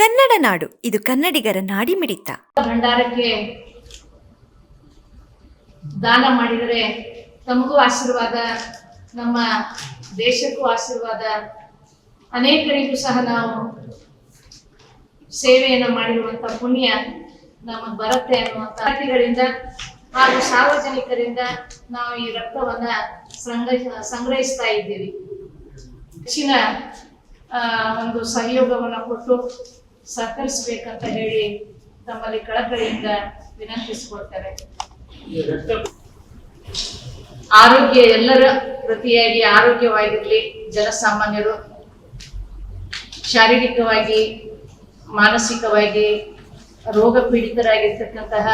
ಕನ್ನಡ ನಾಡು. ಇದು ಕನ್ನಡಿಗರ ನಾಡಿಮಿಡಿತ ಭಂಡಾರಕ್ಕೆ ದಾನ ಮಾಡಿದರೆ ತಮಗೂ ಆಶೀರ್ವಾದ, ನಮ್ಮ ದೇಶಕ್ಕೂ ಆಶೀರ್ವಾದ. ಅನೇಕರಿಗೂ ಸಹ ನಾವು ಸೇವೆಯನ್ನು ಮಾಡಿರುವಂತ ಪುಣ್ಯ ನಮಗೆ ಬರುತ್ತೆ ಅನ್ನುವಂಥ ಅತಿಥಿಗಳಿಂದ ಹಾಗೂ ಸಾರ್ವಜನಿಕರಿಂದ ನಾವು ಈ ರಕ್ತವನ್ನ ಸಂಗ್ರಹ, ಸಂಗ್ರಹಿಸ್ತಾ ಇದ್ದೀವಿ. ಹೆಚ್ಚಿನ ಒಂದು ಸಹಯೋಗವನ್ನು ಕೊಟ್ಟು ಸಹಕರಿಸಬೇಕಂತ ಹೇಳಿ ತಮ್ಮಲ್ಲಿ ಕಳಕಳಿಯಿಂದ ವಿನಂತಿಸಿಕೊಳ್ತಾರೆ ಆರೋಗ್ಯ ಎಲ್ಲರ ಪ್ರತಿಯಾಗಿ ಆರೋಗ್ಯವಾಗಿರಲಿ, ಜನಸಾಮಾನ್ಯರು ಶಾರೀರಿಕವಾಗಿ, ಮಾನಸಿಕವಾಗಿ ರೋಗ ಪೀಡಿತರಾಗಿರ್ತಕ್ಕಂತಹ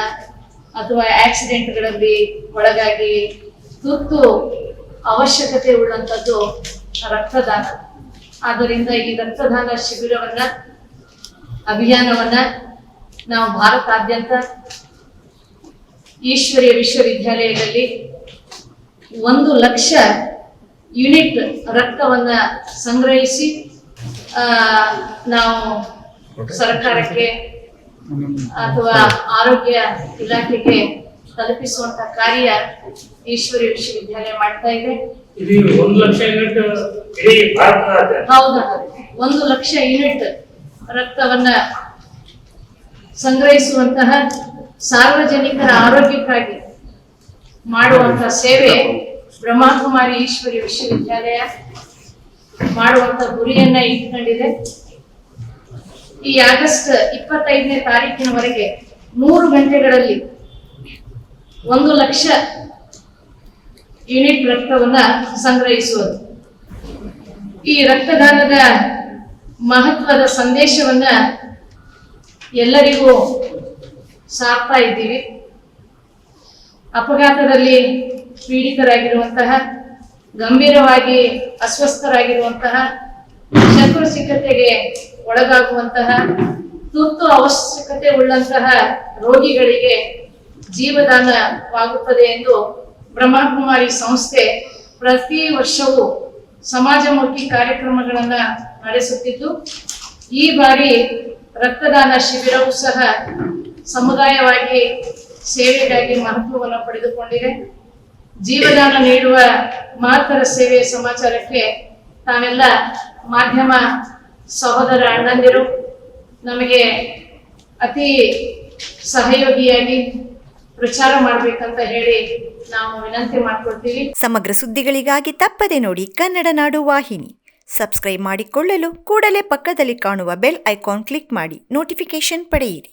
ಅಥವಾ ಆಕ್ಸಿಡೆಂಟ್ಗಳಲ್ಲಿ ಒಳಗಾಗಿ ತುರ್ತು ಅವಶ್ಯಕತೆ ಉಳ್ಳಂಥದ್ದು ರಕ್ತದಾನ. ಆದ್ದರಿಂದ ಈ ರಕ್ತದಾನ ಶಿಬಿರವನ್ನ ಅಭಿಯಾನವನ್ನ ನಾವು ಭಾರತಾದ್ಯಂತ ಈಶ್ವರಿಯ ವಿಶ್ವವಿದ್ಯಾಲಯದಲ್ಲಿ ಒಂದು ಲಕ್ಷ ಯೂನಿಟ್ ರಕ್ತವನ್ನ ಸಂಗ್ರಹಿಸಿ ಆ, ನಾವು ಸರ್ಕಾರಕ್ಕೆ ಅಥವಾ ಆರೋಗ್ಯ ಇಲಾಖೆಗೆ ತಲುಪಿಸುವಂತ ಕಾರ್ಯ ಈಶ್ವರಿ ವಿಶ್ವವಿದ್ಯಾಲಯ ಮಾಡ್ತಾ ಇದೆ. ಒಂದು ಲಕ್ಷ ಯೂನಿಟ್ ಹೌದಾ. ಒಂದು ಲಕ್ಷ ಯೂನಿಟ್ ರಕ್ತವನ್ನ ಸಂಗ್ರಹಿಸುವಂತಹ ಸಾರ್ವಜನಿಕರ ಆರೋಗ್ಯಕ್ಕಾಗಿ ಮಾಡುವಂತಹ ಸೇವೆ ಬ್ರಹ್ಮಕುಮಾರಿ ಈಶ್ವರಿ ವಿಶ್ವವಿದ್ಯಾಲಯ ಮಾಡುವಂತ ಗುರಿಯನ್ನ ಇಟ್ಕೊಂಡಿದೆ. ಈ ಆಗಸ್ಟ್ ಇಪ್ಪತ್ತೈದನೇ ತಾರೀಕಿನವರೆಗೆ ಮೂರು ಗಂಟೆಗಳಲ್ಲಿ ಒಂದು ಲಕ್ಷ ಯೂನಿಟ್ ರಕ್ತವನ್ನ ಸಂಗ್ರಹಿಸುವುದು. ಈ ರಕ್ತದಾನದ ಮಹತ್ವದ ಸಂದೇಶವನ್ನ ಎಲ್ಲರಿಗೂ ಸಾರ್ತಾ ಇದ್ದೀವಿ. ಅಪಘಾತದಲ್ಲಿ ಪೀಡಿತರಾಗಿರುವಂತಹ, ಗಂಭೀರವಾಗಿ ಅಸ್ವಸ್ಥರಾಗಿರುವಂತಹ ಸಿಕ್ಕತೆಗೆ ಒಳಗಾಗುವಂತಹ, ತುರ್ತು ಅವಶ್ಯಕತೆ ಉಳ್ಳಂತಹ ರೋಗಿಗಳಿಗೆ ಜೀವದಾನವಾಗುತ್ತದೆ ಎಂದು ಬ್ರಹ್ಮಕುಮಾರಿ ಸಂಸ್ಥೆ ಪ್ರತಿ ವರ್ಷವೂ ಸಮಾಜಮುಖಿ ಕಾರ್ಯಕ್ರಮಗಳನ್ನ ನಡೆಸುತ್ತಿದ್ದು, ಈ ಬಾರಿ ರಕ್ತದಾನ ಶಿಬಿರವೂ ಸಹ ಸಮುದಾಯವಾಗಿ ಸೇವೆಗಾಗಿ ಮಹತ್ವವನ್ನು ಪಡೆದುಕೊಂಡಿದೆ. ಜೀವದಾನ ನೀಡುವ ಮಹತ್ತರ ಸೇವೆ ಸಮಾಚಾರಕ್ಕೆ ತಾವೆಲ್ಲ ಮಾಧ್ಯಮ ಸಹೋದರ ಅಣ್ಣಂದಿರು, ನಮಗೆ ಅತಿ ಸಹಯೋಗಿಯಾಗಿ ಪ್ರಚಾರ ಮಾಡ್ಬೇಕಂತ ಹೇಳಿ ನಾವು ವಿನಂತಿ ಮಾಡ್ಕೊಳ್ತೀವಿ. ಸಮಗ್ರ ಸುದ್ದಿಗಳಿಗಾಗಿ ತಪ್ಪದೆ ನೋಡಿ ಕನ್ನಡ ನಾಡು ವಾಹಿನಿ. ಸಬ್ಸ್ಕ್ರೈಬ್ ಮಾಡಿಕೊಳ್ಳಲು ಕೂಡಲೇ ಪಕ್ಕದಲ್ಲಿ ಕಾಣುವ ಬೆಲ್ ಐಕಾನ್ ಕ್ಲಿಕ್ ಮಾಡಿ ನೋಟಿಫಿಕೇಶನ್ ಪಡೆಯಿರಿ.